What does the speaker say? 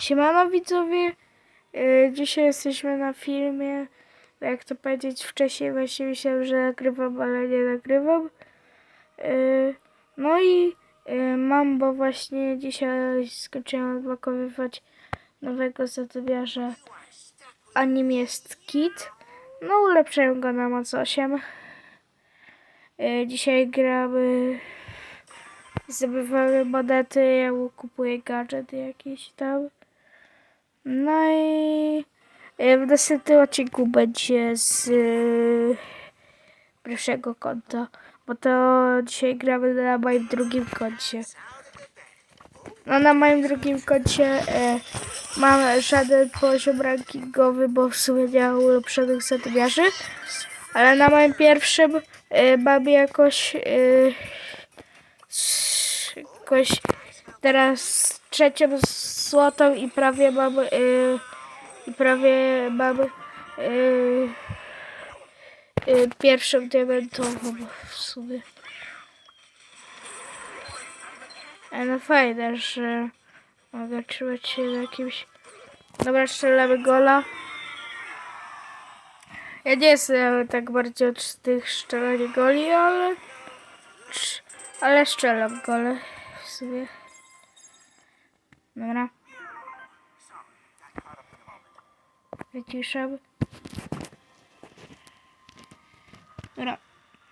Siemano widzowie, Yy, dzisiaj jesteśmy na filmie, jak to powiedzieć wcześniej właśnie myślałem, że nagrywam, ale nie nagrywam. Yy, No i yy, mam, bo właśnie dzisiaj skończyłem odblokowywać nowego zadymiarza Anim jest Kit. No ulepszyłem go na moc 8. Yy, Dzisiaj gramy Zdobywamy monety, ja mu kupuję gadżet jakiś tam. No i e, w następnym odcinku będzie z e, pierwszego konta, bo to dzisiaj gramy na moim drugim koncie. No na moim drugim koncie e, mam żaden poziom rankingowy, bo w sumie nie mam ulepszonych zadymiarzy, ale na moim pierwszym e, mam jakoś... E, jakoś teraz trzecią złotą i prawie mam yy, i prawie mam yy, yy, pierwszą diamentową w sumie. Ale no fajne, że mogę trzymać się na jakimś... Dobra, strzelamy gola. Ja nie jestem tak bardziej od tych strzelania goli, ale... Ale strzelam gole w sumie. Dobra. Wyciszam. Dobra.